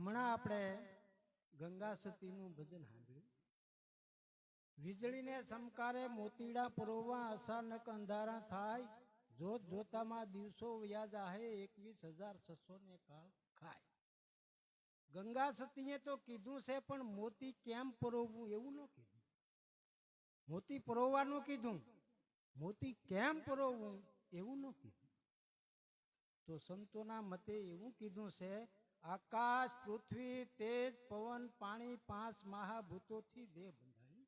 હમણાં આપણે ગંગા સતીનું ભજન સાંભળ્યું. વીજળીને સમકારે મોતીડા પરોવા અચાનક અંધારા થાય. જોત જોતામાં દિવસો વ્યાજ આહે એકવીસ હજાર છસો ને કાળ ખાય. ગંગા સતીએ તો કીધું છે, પણ મોતી કેમ પરોવવું એવું ન કીધું. મોતી પરોવવાનું કીધું. મોતી કેમ પરોવવું એવું ન કીધું. તો સંતોના મતે એવું કીધું છે આકાશ, પૃથ્વી, તેજ, પવન, પાણી પાંચ મહાભૂતોથી દેહ બંધાય.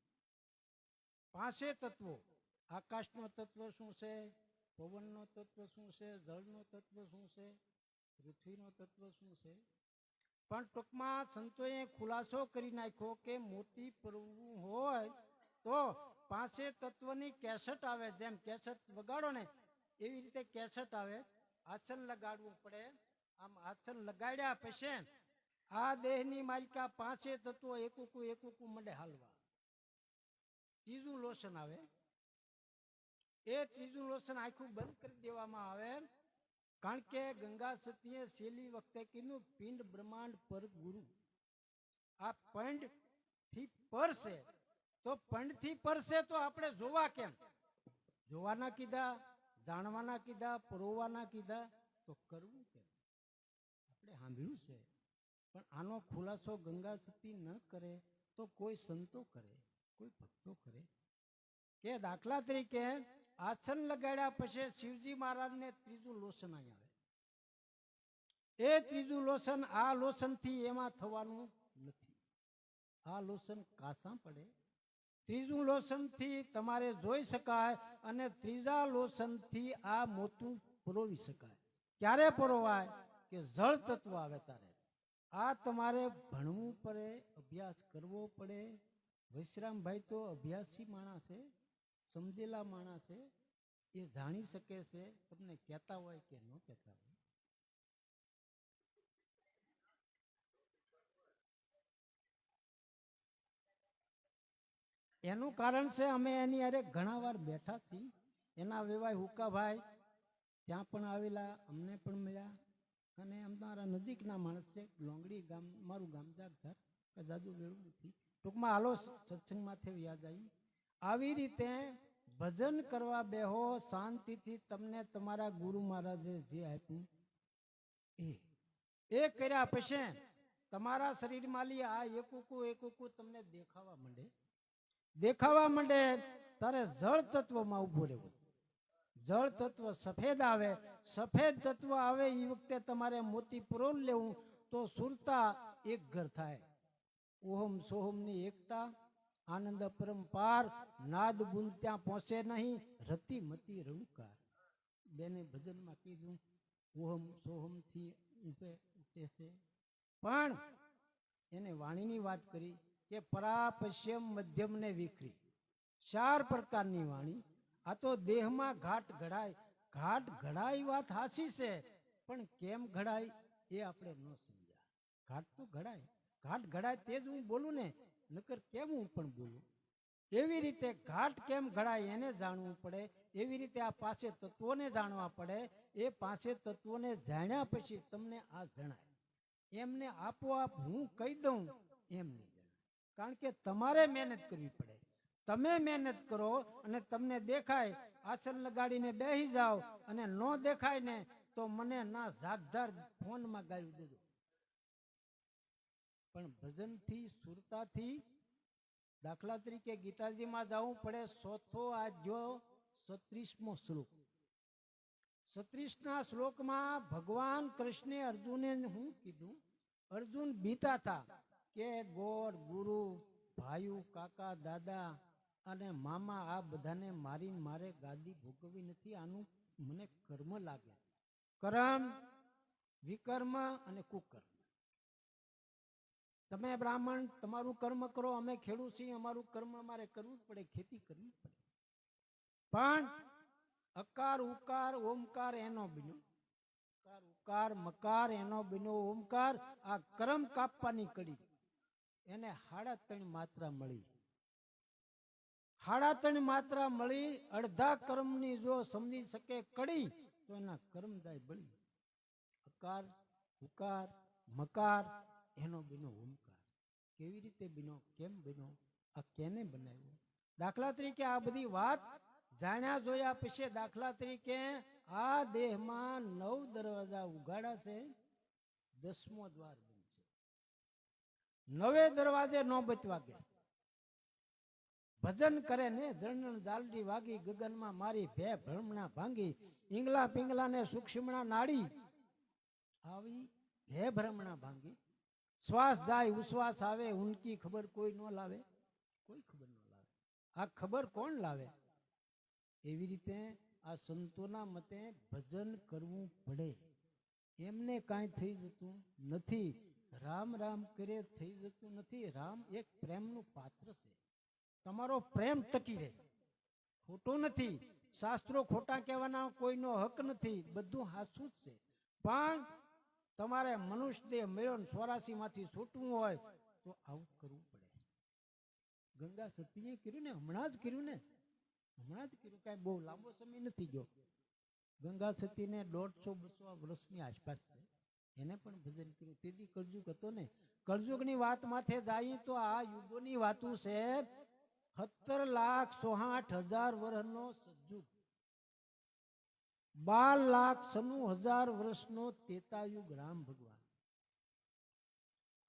પાંચે તત્વો. આકાશનો તત્વ શું છે? પવનનો તત્વ શું છે? જળનો તત્વ શું છે? પૃથ્વીનો તત્વ શું છે? પણ ટૂંકમાં સંતોએ ખુલાસો કરી નાખ્યો કે મોતી પરવું હોય તો પાંચે તત્વની કેસેટ આવે. જેમ કેસેટ વગાડો ને, એવી રીતે કેસેટ આવે. આસન લગાડવું પડે. આમ આસન લગાડ્યા પછી આ દેહની માલિકા પાંચે તત્વો એકુકુ એકુકુ મંડે હાલવા. ત્રીજું લોશન આવે. એ ત્રીજું લોશન આખું બંધ કરી દેવામાં આવે. કારણ કે ગંગા સતીએ છેલ્લી વખતે કીધું, પિંડ બ્રહ્માંડ પર ગુરુ. આ પંડથી પર તો પંડથી પર તો આપણે જોવા કેમ? જોવાના કીધા, જાણવાના કીધા, પરોવાના કીધા, તો કરવું આપણે સાંભળ્યું છે. પણ આનો ખુલાસો ગંગા સતી ન કરે તો કોઈ સંતો કરે, કોઈ ભક્તો કરે? કે દાખલા તરીકે આસન લગાડ્યા પછી શિવજી મહારાજને ત્રીજું લોસન આવે. એ ત્રીજું લોસન આ લોસનથી એમાં થવાનું નથી. આ લોસન કાસા પડે? ત્રીજું લોસનથી તમારે જોઈ શકાય અને ત્રીજા લોસનથી આ મોતું પરોવી શકાય. ક્યારે પરોવાય? કે જળ તત્વ આવે તારે. આ તમારે ભણવું પડે, અભ્યાસ કરવો પડે. વિશ્રામભાઈ તો અભ્યાસી માણસ છે, સમજેલા માણસ છે. એ જાણી શકે છે, તમને કહેતા હોય કે ન કહેતા હોય. એનું કારણ છે, અમે એની અરે ઘણા વાર બેઠા છીએ. એના વેવાય હુકાભાઈ ત્યાં પણ આવેલા, અમને પણ મળ્યા. અને અમારા નજીકના માણસ છે, લોંગડી ગામ, મારું ગામ જાગધાર જાદુ મેળવું નથી ટૂંકમાં હાલો સત્સંગમાંથી યાદ આવી. આવી રીતે ભજન કરવા બેહો, શાંતિથી તમને તમારા ગુરુ મહારાજે જે આપ્યું એ. એ કર્યા પછી તમારા શરીરમાં લી આ એકુકુ એકુકુ તમને દેખાવા માંડે. દેખાવા માંડે, તારે જળ તત્વમાં ઊભો રહેવું. જળ તત્વ સફેદ આવે, સફેદ તત્વ આવે એ વખતે તમારે મોતી પુરોલ લેવું, તો સુરતા એક ઘર થાય. ઓહમ સોહમની એકતા, આનંદ પરંપાર નાદ બુંદ ત્યાં પહોંચે નહીં, રતિ મતી રણુકાર બેને ભજનમાં કીધું, ઓહમ સોહમથી ઊભે ઉઠે છે. પણ એને વાણીની વાત કરી કે પરા પશ્ચિમ મધ્યમ ને વિખરી. ચાર પ્રકારની વાણી આ તો દેહમાં ઘાટ ઘડાય. ઘાટ ઘડાય વાત હાસી છે, પણ કેમ ઘડાય એ આપણે ન સમજ્યા. ઘાટ તો ઘડાય. ઘાટ ઘડાય તે જ હું બોલું ને, નકર કેમ હું પણ બોલું? એવી રીતે ઘાટ કેમ ઘડાય એને જાણવું પડે. એવી રીતે આ પાસે તત્વોને જાણવા પડે. એ પાસે તત્વોને જાણ્યા પછી તમને આ જણાય. એમને આપોઆપ હું કહી દઉં, એમ નહીં જણાય. કારણ કે તમારે મહેનત કરવી પડે. તમે મહેનત કરો અને તમને દેખાય, આસન લગાડીને બેસી જાઓ અને ન દેખાય ને તો મને ના જાગધાર ફોનમાં ગાયું દેજો. પણ ભજનથી, સુરતાથી દાખલા તરીકે ગીતાજીમાં જવું પડે ચોથો આદ્યો છત્રીસમો શ્લોક. સત્રીસના શ્લોકમાં ભગવાન કૃષ્ણે અર્જુને હું કીધું, અર્જુન બીતા હતા કે ગોર ગુરુ ભાઈ કાકા દાદા અને મામા, આ બધાને મારીને મારે ગાદી ભોગવવી નથી, આનું મને કર્મ લાગે. કર્મ, વિકર્મ અને કુકર્મ. તમે બ્રાહ્મણ, તમારું કર્મ કરો, અમે ખેડૂત છીએ, અમારું કર્મ અમારે કરવું જ પડે, ખેતી કરવી પડે. પણ અકાર, ઉકાર, ઓમકાર એનો બીનો. ઉકાર, મકાર એનો બીનો, ઓમકાર, આ કર્મ કાપવાની કડી. એને હાડા ત્રણ માત્રા મળી. હાડા ત્રણ માત્રા મળી, અડધા કર્મની જો સમજી શકે કડી, તો એના કર્મદાય બળી અકાર હુકાર મકાર, એનો બીનો ઓમકાર કેવી રીતે બીનો, કેમ બીનો, આ કેને બનાવ્યો? દાખલા તરીકે આ બધી વાત જાણ્યા જોયા પછી દાખલા તરીકે આ દેહમાં નવ દરવાજા ઉગાડા છે, દસમો દ્વાર બનશે. નવે દરવાજે નો વાગ્યા. ગયા ભજન કરે ને જણન જાલડી વાગી ગગનમાં મારી ભે ભ્રમણા ભાંગી, ઈંગલા પિંગલા ને સૂક્ષ્મણા નાડી આવી ભે ભ્રમણા ભાંગી. શ્વાસ જાય, ઉશ્વાસ આવે, ઉનકી ખબર કોઈ ન લાવે. કોઈ ખબર ન લાવે. આ ખબર કોણ લાવે? એવી રીતે આ સંતોના મતે ભજન કરવું પડે. એમને કાંઈ થઈ જતું નથી. રામ રામ કરે, થઈ જતું નથી. રામ એક પ્રેમનું પાત્ર છે. તમારો પ્રેમ ટકી રહે. ખોટું નથી. શાસ્ત્રો ખોટા કહેવાના કોઈનો હક નથી. બધું હાસું જ છે. પણ તમારે મનુષ્ય દેહ મળ્યો ને ચોરાસી માંથી છૂટવું હોય તો આવું કરવું પડે. ગંગા સતીએ કર્યું ને? હમણાં જ કર્યું ને? હમણાં જ કર્યું. કાંઈ બહુ લાંબો સમય નથી ગયો. ગંગા સતીને દોઢસો બસો વર્ષની આસપાસ છે. એને પણ ભજન કર્યું. તેથી કળજુગ હતો ને? કળજુગની વાત માથે જાય તો આ યુગોની વાતું છે. સત્તર લાખ સોહાઠ હજાર વર્ષનો સજ્જુગ બાર લાખ સનુ હજાર વર્ષનો તેતાયુગ રામ ભગવાન.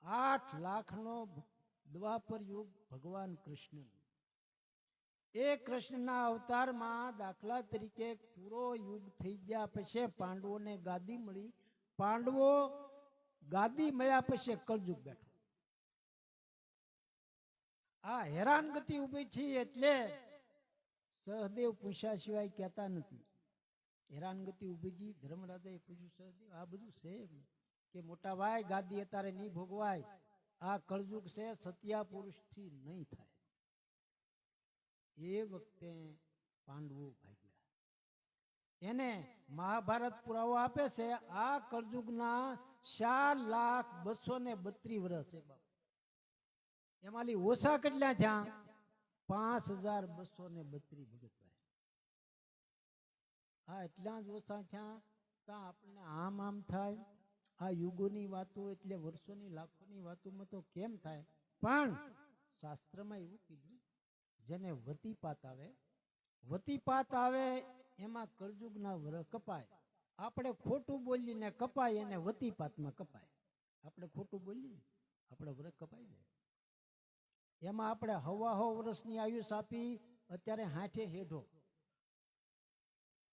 આઠ લાખનો દ્વાપર યુગ ભગવાન કૃષ્ણ એ કૃષ્ણના અવતારમાં દાખલા તરીકે પૂરો યુગ થઈ ગયા પછી પાંડવોને ગાદી મળી. પાંડવો ગાદી મળ્યા પછી કળજુગ બેઠો. આ હેરાનગતિ ઊભી છે એટલે સહદેવ પૂછ્યા સિવાય કહેતા નથી. હેરાનગતિ ઊભી જી, ધર્મરાજાએ પૂછ્યું, સહદેવ, આ બધું છે કે મોટા ભાઈ ગાદી અત્યારે નહીં ભોગવાય? આ કળજુગ છે સત્યા પુરુષથી નહીં થાય. એ વખતે પાંડવો ભાગ્યા. એને મહાભારત પુરાવો આપે છે, આ કળજુગના ચાર લાખ બસો ને બત્રીસ વર્ષ છે બાપુ એમાંથી ઓછા કેટલા થયા? પાંચ હજાર બસો ને બત્રીસ ભગતભાઈ. હા એટલા જ ઓછા થયા ત્યાં આપણને આમ આમ થાય? આ યુગોની વાતો એટલે વર્ષોની લાખોની વાતોમાં તો કેમ થાય? પણ શાસ્ત્રમાં એવું કીધું, જેને વતીપાત આવે વતીપાત આવે એમાં કરજુગના વર કપાય. આપણે ખોટું બોલીને કપાય એને વતીપાતમાં કપાય. આપણે ખોટું બોલીએ, આપણે વર કપાઈ જાય. એમાં આપણે હવા હો વર્ષની આયુષ આપી અત્યારે હાથે હેઠો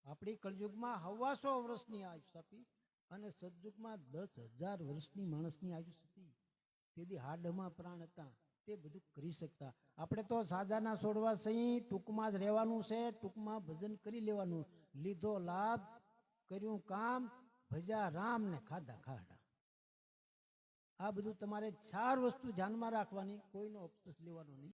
આપણી કળયુગમાં હવાસો વર્ષની આયુષ આપી અને સદયુગમાં દસ હજાર વર્ષની માણસની આયુષ હતી. તેથી હાડમાં પ્રાણ હતા, તે બધું કરી શકતા. આપણે તો સાજાના છોડવા સહી, ટૂંકમાં જ રહેવાનું છે, ટૂંકમાં ભજન કરી લેવાનું. લીધો લાભ, કર્યું કામ, ભજા રામ ને ખાધા ખાડા. આ બધું તમારે ચાર વસ્તુ ધ્યાનમાં રાખવાની કોઈનો અફસોસ લેવાનો નહીં.